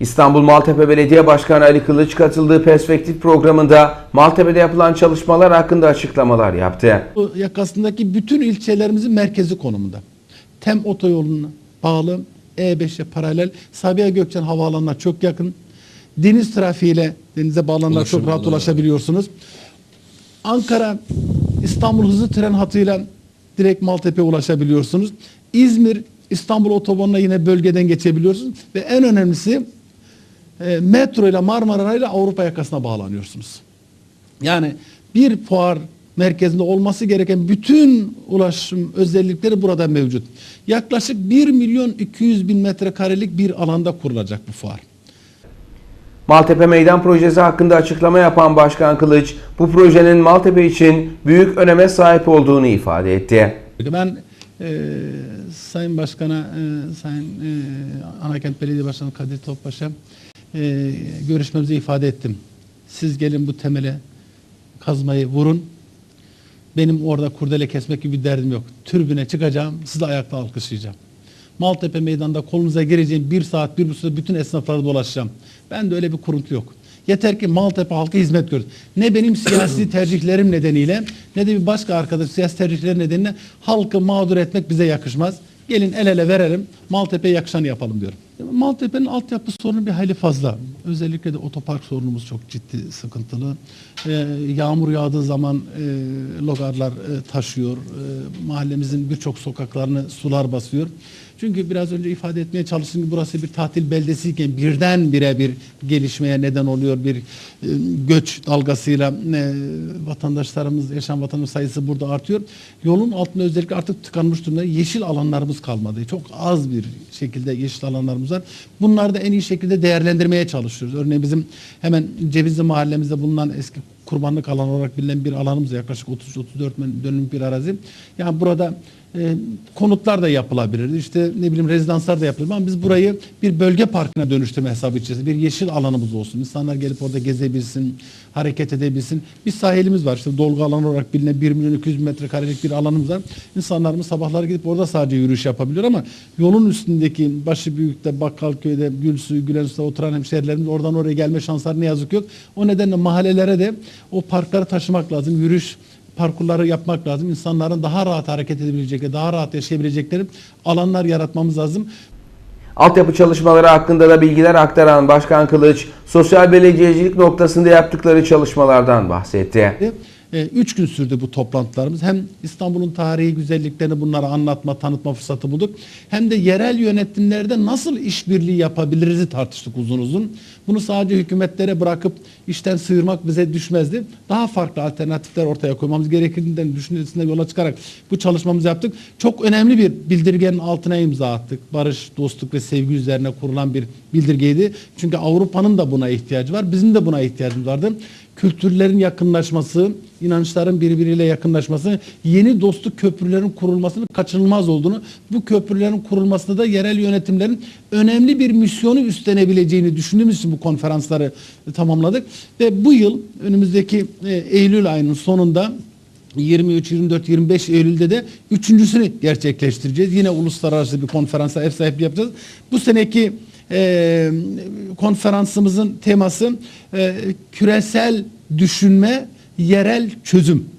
İstanbul Maltepe Belediye Başkanı Ali Kılıç katıldığı perspektif programında Maltepe'de yapılan çalışmalar hakkında açıklamalar yaptı. Bu yakasındaki bütün ilçelerimizin merkezi konumunda. Tem otoyoluna bağlı, E5'e paralel, Sabiha Gökçen havaalanına çok yakın. Deniz trafiğiyle denize bağlananlar çok rahat ulaşabiliyorsunuz. Ankara İstanbul hızlı tren hatıyla direkt Maltepe'ye ulaşabiliyorsunuz. İzmir İstanbul otobanına yine bölgeden geçebiliyorsunuz ve en önemlisi e, metro ile Marmara ile Avrupa yakasına bağlanıyorsunuz. Yani bir fuar merkezinde olması gereken bütün ulaşım özellikleri burada mevcut. Yaklaşık 1 milyon 200 bin metrekarelik bir alanda kurulacak bu fuar. Maltepe Meydan Projesi hakkında açıklama yapan Başkan Kılıç, bu projenin Maltepe için büyük öneme sahip olduğunu ifade etti. Ben e, Sayın Başkan'a, e, Sayın e, Anakent Belediye Başkanı Kadir Topbaş'a e, görüşmemizi ifade ettim. Siz gelin bu temele kazmayı vurun. Benim orada kurdele kesmek gibi bir derdim yok. Türbüne çıkacağım, sizi ayakta alkışlayacağım. Maltepe meydanda kolunuza gireceğim bir saat, bir buçuk bütün esnafları dolaşacağım. Ben de öyle bir kuruntu yok. Yeter ki Maltepe halkı hizmet görsün. Ne benim siyasi tercihlerim nedeniyle ne de bir başka arkadaş siyasi tercihleri nedeniyle halkı mağdur etmek bize yakışmaz. Gelin el ele verelim, Maltepe'ye yakışanı yapalım diyorum. Maltepe'nin altyapı sorunu bir hayli fazla. Özellikle de otopark sorunumuz çok ciddi, sıkıntılı. Ee, yağmur yağdığı zaman e, logarlar e, taşıyor. E, mahallemizin birçok sokaklarını sular basıyor. Çünkü biraz önce ifade etmeye çalıştığım gibi burası bir tatil beldesiyken birdenbire bir gelişmeye neden oluyor. Bir e, göç dalgasıyla e, vatandaşlarımız, yaşam vatandaş sayısı burada artıyor. Yolun altında özellikle artık tıkanmış durumda yeşil alanlarımız kalmadı. Çok az bir şekilde yeşil alanlarımız var. Bunları da en iyi şekilde değerlendirmeye çalışıyoruz. Örneğin bizim hemen Cevizli mahallemizde bulunan eski kurbanlık alan olarak bilinen bir alanımız yaklaşık 33-34 dönüm bir arazi. Yani burada e, konutlar da yapılabilir. İşte ne bileyim rezidanslar da yapılabilir ama biz burayı bir bölge parkına dönüştürme hesabı içerisinde bir yeşil alanımız olsun. İnsanlar gelip orada gezebilsin, hareket edebilsin. Bir sahilimiz var. İşte dolgu alanı olarak bilinen 1 milyon 200 bin metrekarelik bir alanımız var. İnsanlarımız sabahları gidip orada sadece yürüyüş yapabiliyor ama yolun üstündeki başı büyükte Bakkalköy'de Gülsu, Gülensu'da oturan hemşehrilerimiz oradan oraya gelme şansları ne yazık yok. O nedenle mahallelere de o parkları taşımak lazım. Yürüyüş parkurları yapmak lazım. İnsanların daha rahat hareket edebilecekleri, daha rahat yaşayabilecekleri alanlar yaratmamız lazım. Altyapı çalışmaları hakkında da bilgiler aktaran Başkan Kılıç, sosyal belediyecilik noktasında yaptıkları çalışmalardan bahsetti. E, Üç gün sürdü bu toplantılarımız. Hem İstanbul'un tarihi güzelliklerini bunlara anlatma, tanıtma fırsatı bulduk. Hem de yerel yönetimlerde nasıl işbirliği yapabiliriz tartıştık uzun uzun. Bunu sadece hükümetlere bırakıp işten sıyırmak bize düşmezdi. Daha farklı alternatifler ortaya koymamız gerektiğinden düşüncesinde yola çıkarak bu çalışmamızı yaptık. Çok önemli bir bildirgenin altına imza attık. Barış, dostluk ve sevgi üzerine kurulan bir bildirgeydi. Çünkü Avrupa'nın da buna ihtiyacı var. Bizim de buna ihtiyacımız vardı kültürlerin yakınlaşması, inançların birbiriyle yakınlaşması, yeni dostluk köprülerin kurulmasının kaçınılmaz olduğunu, bu köprülerin kurulmasında da yerel yönetimlerin önemli bir misyonu üstlenebileceğini düşündüğümüz için bu konferansları tamamladık. Ve bu yıl önümüzdeki e, Eylül ayının sonunda 23, 24, 25 Eylül'de de üçüncüsünü gerçekleştireceğiz. Yine uluslararası bir konferansa ev sahipliği yapacağız. Bu seneki e, konferansımızın teması e, küresel düşünme, yerel çözüm.